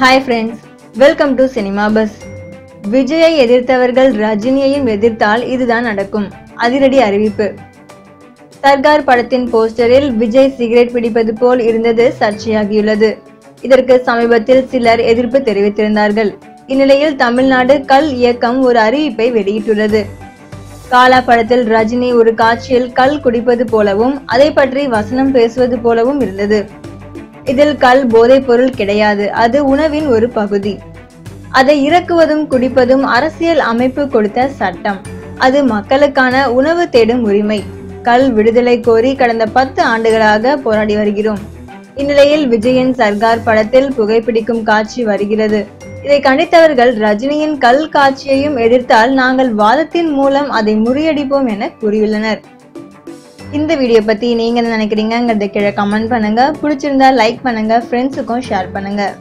Hi friends welcome to cinema buzz விஜயை எதிர்த்தவர்கள் ரஜினியையும் எதிர்த்தால் இதுதான் நடக்கும். அதிரடி அறிவிப்பு. சர்கார் படத்தின் போஸ்டரில் விஜய் சிகரெட் பிடிப்பது போல் இருந்தது சர்ச்சையாகியுள்ளது. இதற்கு சமீபத்தில் சிலர் எதிர்ப்பு தெரிவித்திருந்தார்கள். இந்நிலையில் தமிழ்நாடு கல் இயக்கம் ஒரு அறிவிப்பை வெளியிட்டுள்ளது. காலா படத்தில் ரஜினி ஒரு காட்சியில் கல் குடிப்பது போலவும் அதை பற்றி வசனம் பேசுவது போலவும் இருந்தது. இதில் கல் போதைப் பொருள் கிடையாது. அது உணவின் ஒரு பகுதி. அதை இறக்குவதும் குடிப்பதும் அரசியல் அமைப்பு கொடுத்த சட்டம். அது மக்களுக்கான உணவு தேடும் உரிமை. கல் விடுதலை கோரி கடந்த பத்து ஆண்டுகளாக போராடி வருகிறோம். இந்நிலையில் விஜயின் சர்கார் படத்தில் புகைப்பிடிக்கும் காட்சி வருகிறது. இதை கண்டித்தவர்கள் ரஜினியின் கல் காட்சியையும் எதிர்த்தால் நாங்கள் வாதத்தின் மூலம் அதை முறியடிப்போம் என கூறியுள்ளனர். இந்த வீடியோ பற்றி நீங்கள் என்ன நினைக்கிறீங்கிறத கீழே கமெண்ட் பண்ணுங்கள் பிடிச்சிருந்தா லைக் பண்ணுங்க ஃப்ரெண்ட்ஸுக்கும் ஷேர் பண்ணுங்கள்